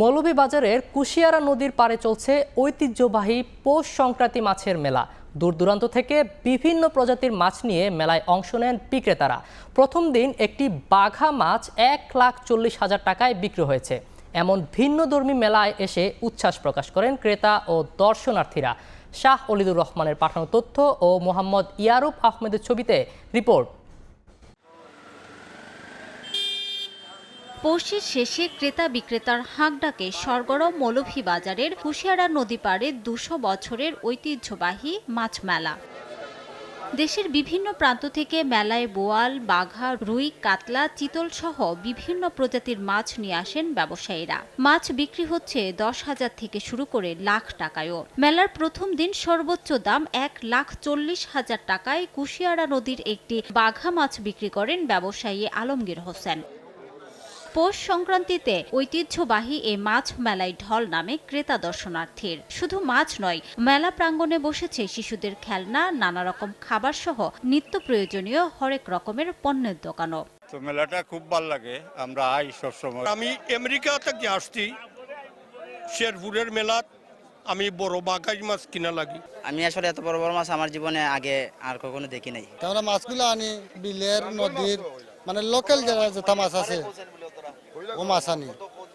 মৌলভীবাজারের কুশিয়ারা নদীর পাড়ে চলছে ঐতিহ্যবাহী পৌষ সংক্রান্তি মাছের মেলা। দূর দূরান্ত থেকে বিভিন্ন প্রজাতির মাছ নিয়ে মেলায় অংশ নেন বিক্রেতারা। প্রথম দিন একটি বাঘা মাছ এক লাখ চল্লিশ হাজার টাকায় বিক্রি হয়েছে। এমন ভিন্নধর্মী মেলায় এসে উচ্ছ্বাস প্রকাশ করেন ক্রেতা ও দর্শনার্থীরা। শাহ অলিদুর রহমানের পাঠানো তথ্য ও মোহাম্মদ ইয়ারুফ আহমেদের ছবিতে রিপোর্ট। পৌষের শেষে ক্রেতা বিক্রেতার হাঁকডাকে সরগরম মৌলভীবাজারের কুশিয়ারা নদী পাড়ে দুশো বছরের ঐতিহ্যবাহী মাছ মেলা। দেশের বিভিন্ন প্রান্ত থেকে মেলায় বোয়াল, বাঘা, রুই, কাতলা, চিতল সহ বিভিন্ন প্রজাতির মাছ নিয়ে আসেন ব্যবসায়ীরা। মাছ বিক্রি হচ্ছে দশ হাজার থেকে শুরু করে লাখ টাকায়ও। মেলার প্রথম দিন সর্বোচ্চ দাম এক লাখ চল্লিশ হাজার টাকায় কুশিয়ারা নদীর একটি বাঘা মাছ বিক্রি করেন ব্যবসায়ী আলমগীর হোসেন। পৌষ সংক্রান্তিতে ঐতিহ্যবাহী এই মাছ মেলায় ঢল নামে ক্রেতা দর্শনার্থীর। শুধু মাছ নয় মেলা প্রাঙ্গণে বসেছে শিশুদের খেলনা নানা রকম খাবার সহ নিত্য প্রয়োজনীয় হরেক রকমের পণ্যের দোকানও। তো মেলাটা খুব ভালো লাগে আমরা আই সবসময়। আমি আমেরিকা থেকে আসছি শেরপুরের মেলা আমি বড় বাগাই মাছ কিনা লাগি। আমি আসলে এত বড় বড় মাছ আমার জীবনে আগে আর কখনো দেখি নাই। তো আমরা মাছগুলো আনি বিলের নদীর মানে লোকাল যারা যেটা মাছ আছে। ও মাছ আনি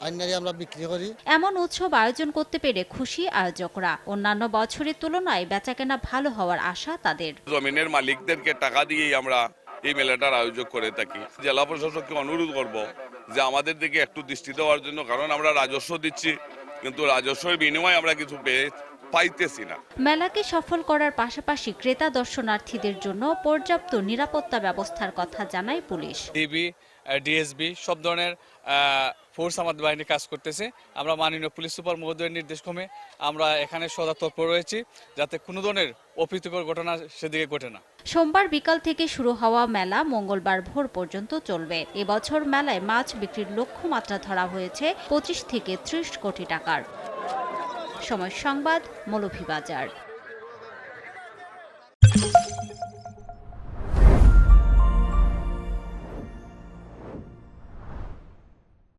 আইনারি আমরা বিক্রি করি। এমন উৎসব আয়োজন করতে পেরে খুশি আয়োজকরা। অন্যান্য বছরের তুলনায় বেচাকেনা ভালো হওয়ার আশা তাদের। জমিনের মালিকদেরকে টাকা দিয়েই আমরা এই মেলাটার আয়োজক করে থাকি। জেলা প্রশাসককে অনুরোধ করব যে আমাদের দিকে একটু দৃষ্টি দেওয়ার জন্য কারণ আমরা রাজস্ব দিচ্ছি কিন্তু রাজস্বের বিনিময়ে আমরা কিছু পেয়ে পাইতেছি না। মেলাকে সফল করার পাশাপাশি ক্রেতা দর্শনার্থীদের জন্য পর্যাপ্ত নিরাপত্তা ব্যবস্থার কথা জানায় পুলিশ। ডিবি ডিএসবি সব ধরনের ফোর্স আমাদের বাহিনী কাজ করতেছে। আমরা মাননীয় পুলিশ সুপার মহোদয়ের নির্দেশক্রমে আমরা এখানে সদা তৎপর রয়েছি যাতে কোনো ধরনের অপ্রীতিকর ঘটনা সেদিকে ঘটে না। সোমবার বিকাল থেকে শুরু হওয়া মেলা মঙ্গলবার ভোর পর্যন্ত চলবে। এবছর মেলায় মাছ বিক্রির লক্ষ্যমাত্রা ধরা হয়েছে পঁচিশ থেকে ত্রিশ কোটি টাকার। সময় সংবাদ মৌলভীবাজার।